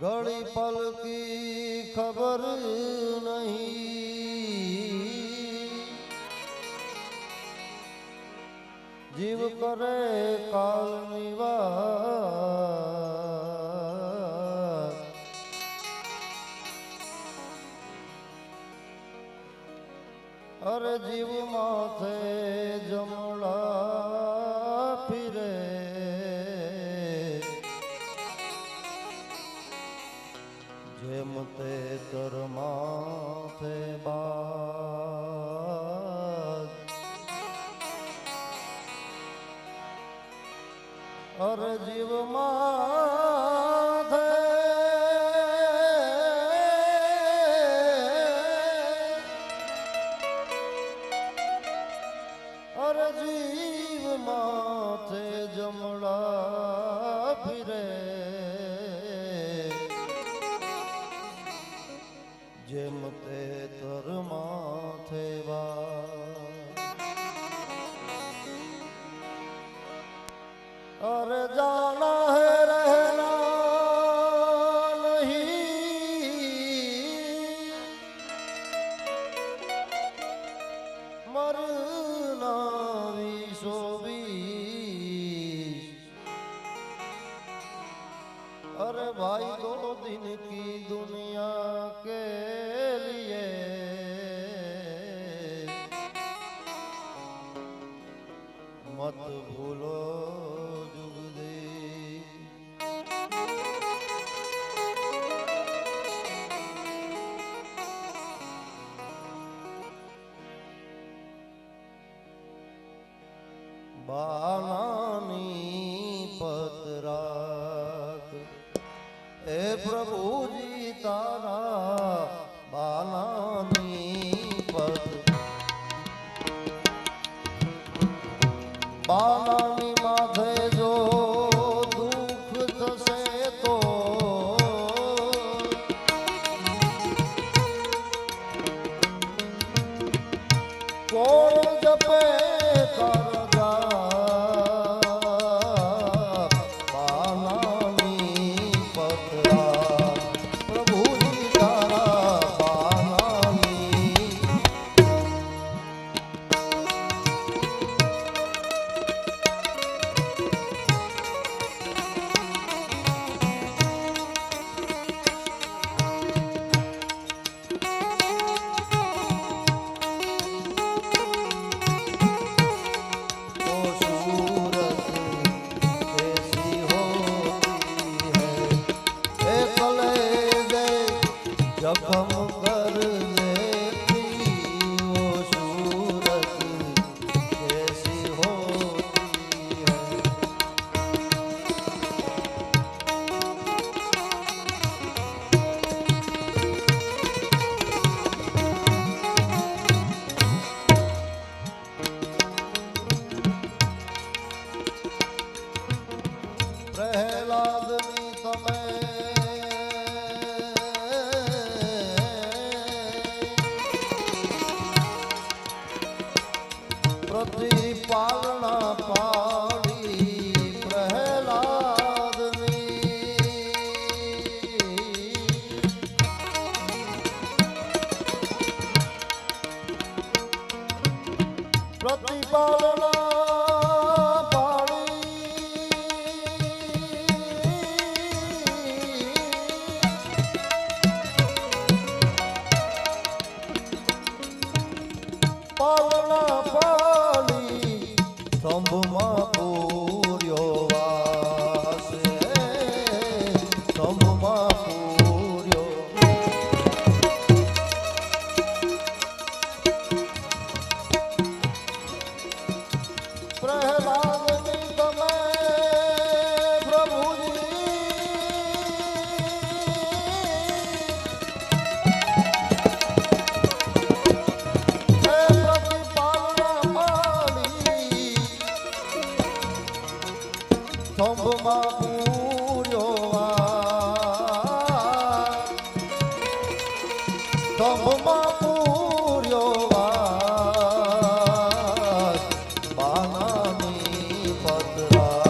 ઘડી પલકી ખબર નહીં. જીવ કરે કાલની વાત करो মত ভুলো પવન પાણી સંભમાં પૂર્યો વા Allah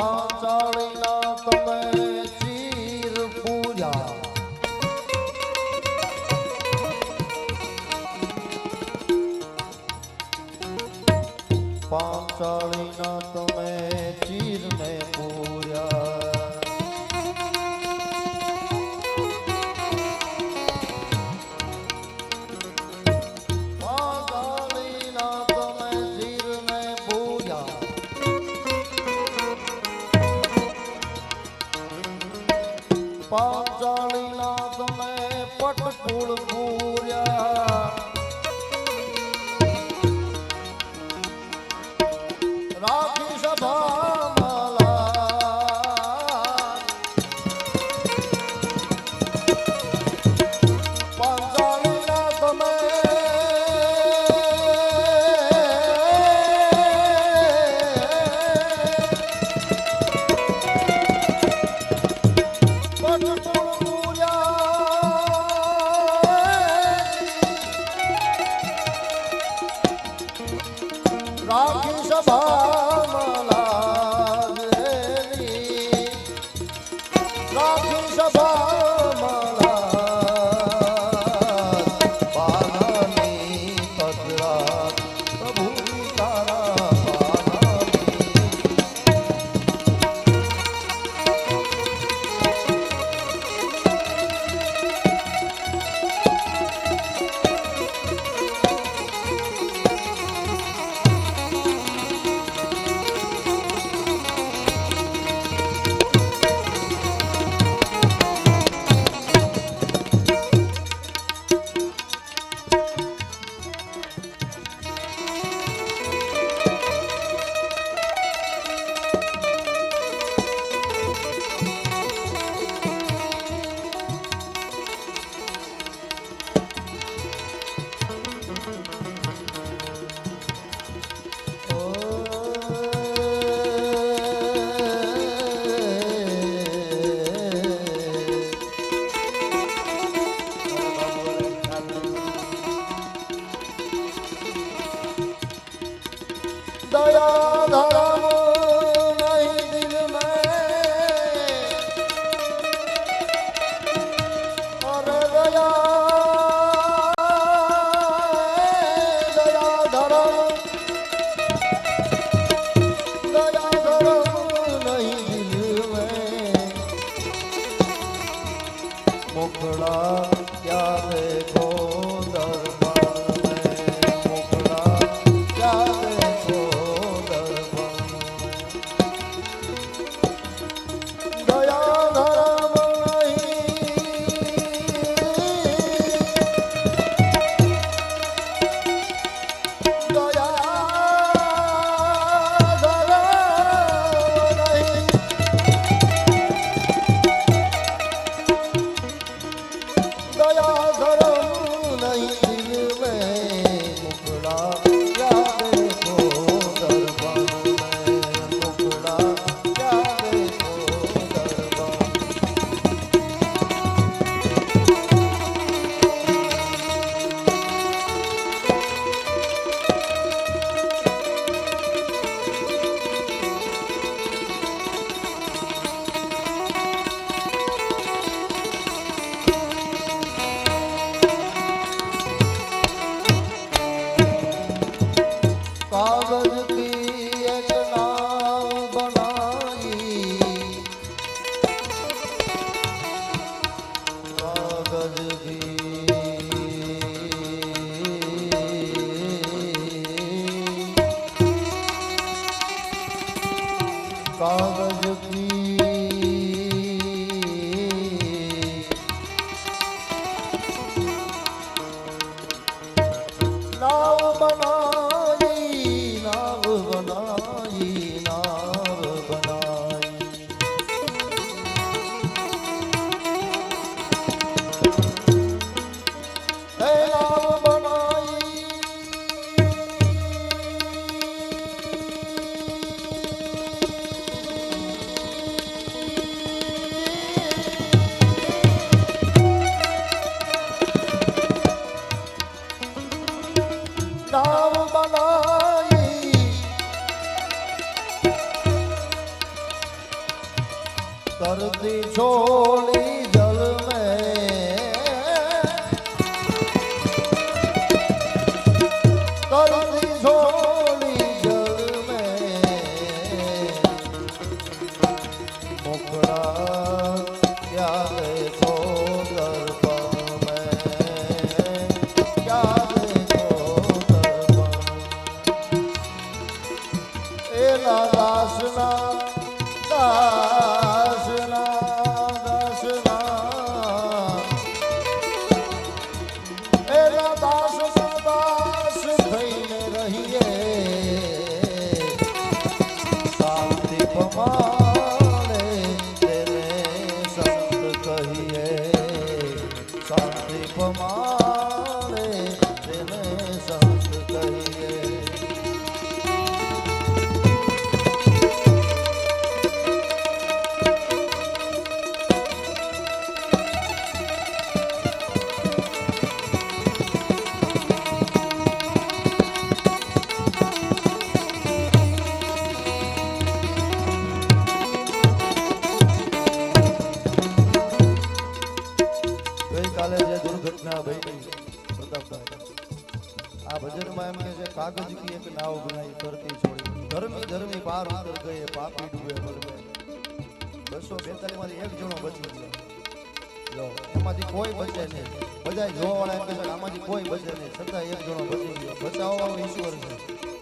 પાંચાળીના તમે ચીર પૂજા. પાંચાળીના Father. કરતી છોડી જલના સાંદીપમાં છતાં એક જણો બચી ગયો બચાવવાળો ઈશ્વર છે.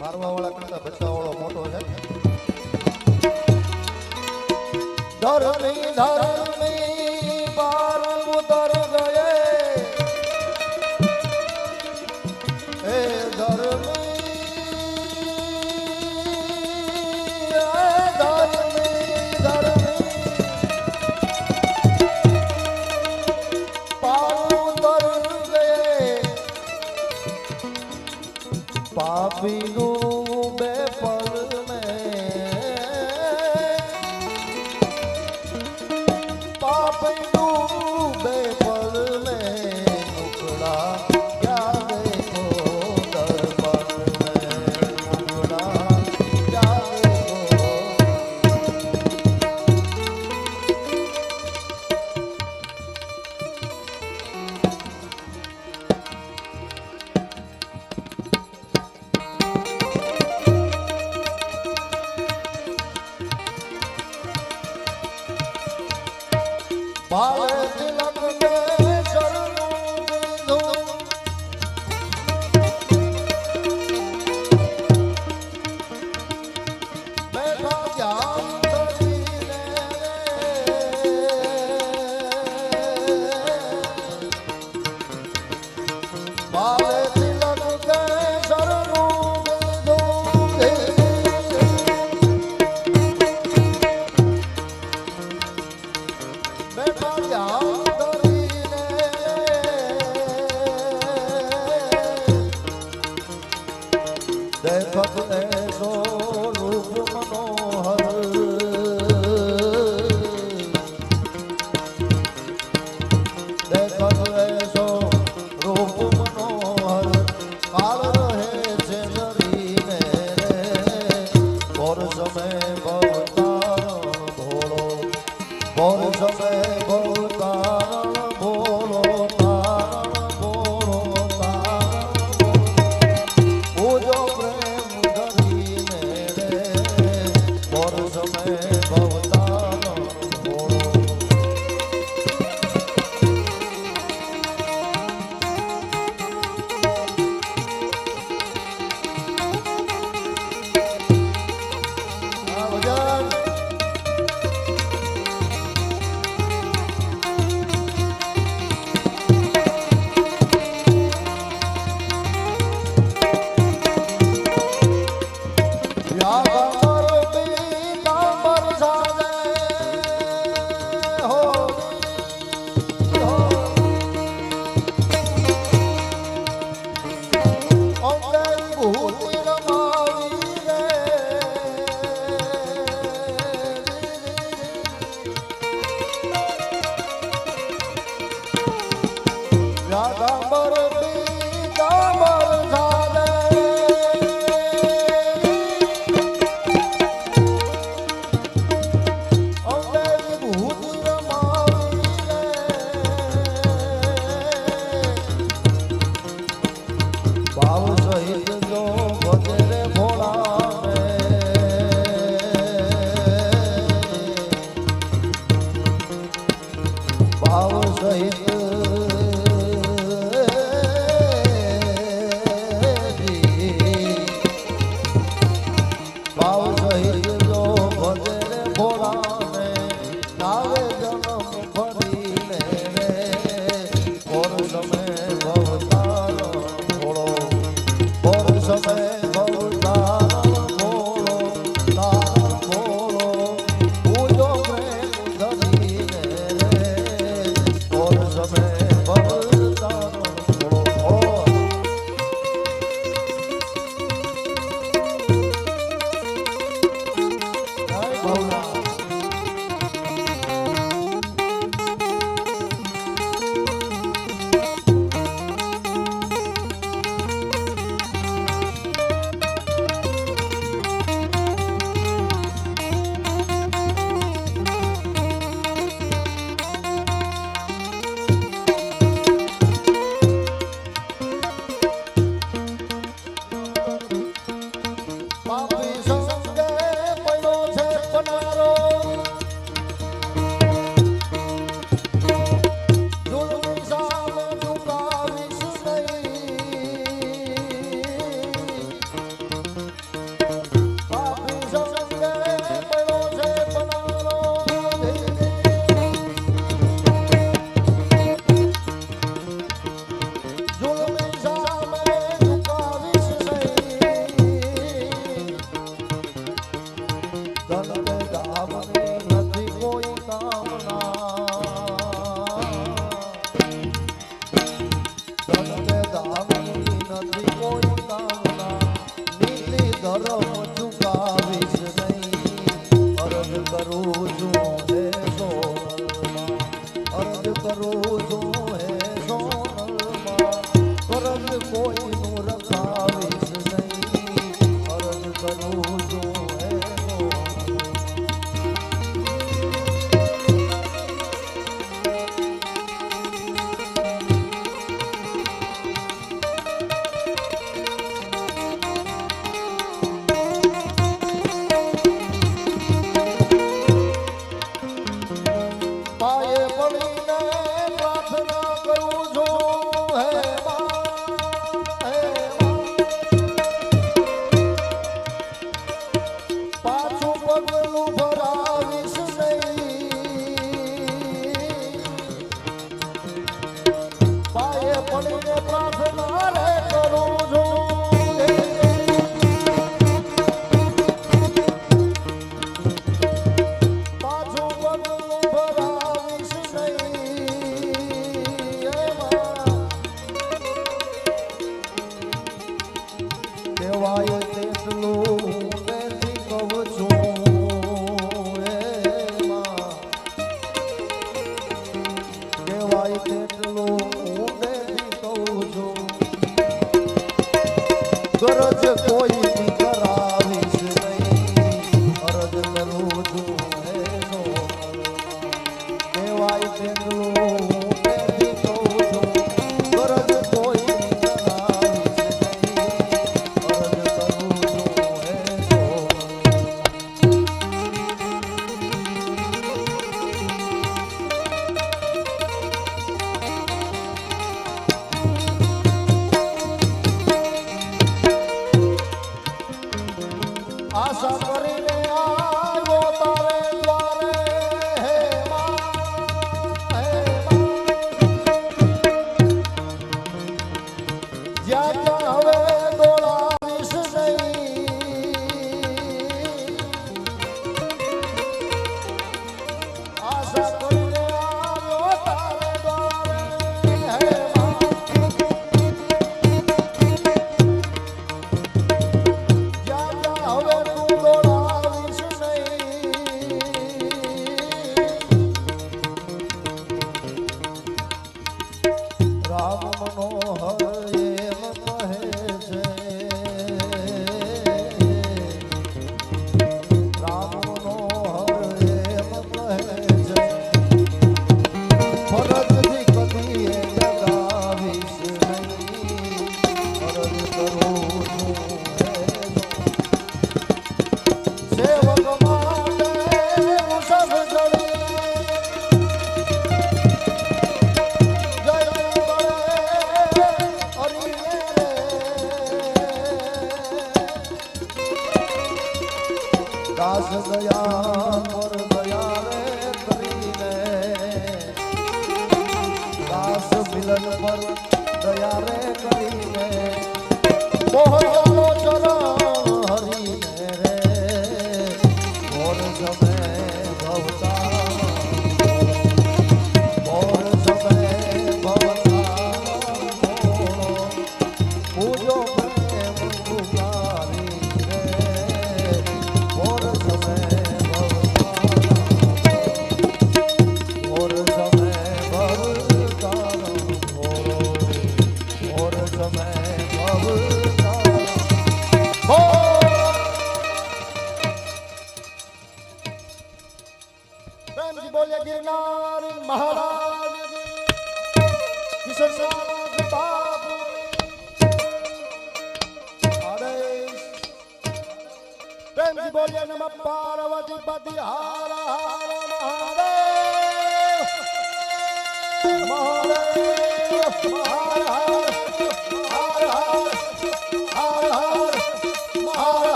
મારવાવાળા કરતા બચાવવાળો મોટો છે. ધર્મી ધર્મી Bếp. કરું